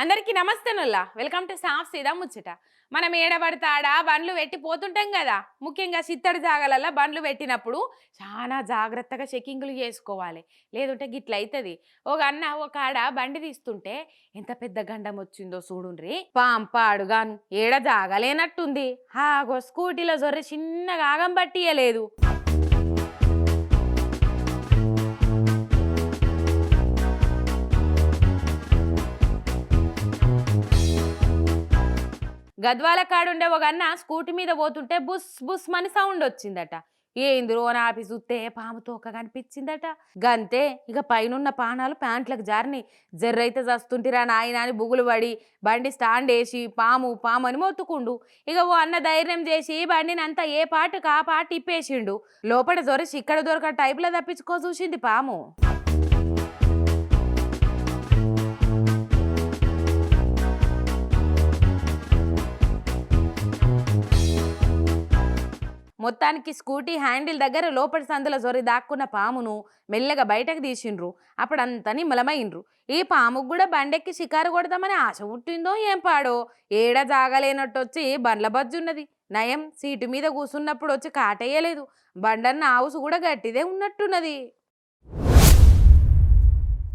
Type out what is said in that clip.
అందరికీ నమస్తేనుల్లా welcome to సాఫ్ సీదా ముచ్చట. మనం ఏడబడతాడా? బండ్లు పెట్టి పోతుంటాం కదా. ముఖ్యంగా చిత్తడి జాగాలల్లో బండ్లు పెట్టినప్పుడు చాలా జాగ్రత్తగా చెకింగ్లు చేసుకోవాలి. లేదంటే గిట్ల అవుతుంది ఒక అన్న ఒక ఆడ బండి తీస్తుంటే ఎంత పెద్ద గండం వచ్చిందో చూడుండ్రి. పాంపాడుగాను ఏడ జాగలేనట్టుంది. ఆగో స్కూటీలో జొర్రె చిన్నగా ఆగం పట్టియలేదు. గద్వాల కాడుండే ఒక అన్న స్కూటీ మీద పోతుంటే బుస్ బుస్ మని సౌండ్ వచ్చిందట. ఏందిరో అని ఆపి చూస్తే పాము తోక కనిపించిందట. గంతే ఇక పైనున్న పానాలు ప్యాంట్లకు జారిని. జర్రైతే చస్తుంటిరా నాయన అని బుగులు పడి బండి స్టాండ్ వేసి పాము పాము అని మొత్తుకుండు. ఇక ఓ అన్న ధైర్యం చేసి బండిని అంతా ఏ పాటకు ఆ పాటు ఇప్పేసిండు. లోపల దొరసి ఇక్కడ దొరక టైపులో తప్పించుకో చూసింది పాము. మొత్తానికి స్కూటీ హ్యాండిల్ దగ్గర లోపలి సందుల జొరి దాక్కున్న పామును మెల్లగా బయటకు తీసిండ్రు. అప్పుడంతా నిమ్మలమైండ్రు. ఈ పాముకు కూడా బండెక్కి షికారు కొడదామని ఆశ పుట్టిందో ఏం పాడో? ఏడ జాగలేనట్టు వచ్చి బండ్ల బజ్జున్నది. నయం సీటు మీద కూసున్నప్పుడు వచ్చి కాటేయలేదు. బండన్న ఆవుసు కూడా గట్టిదే ఉన్నట్టున్నది.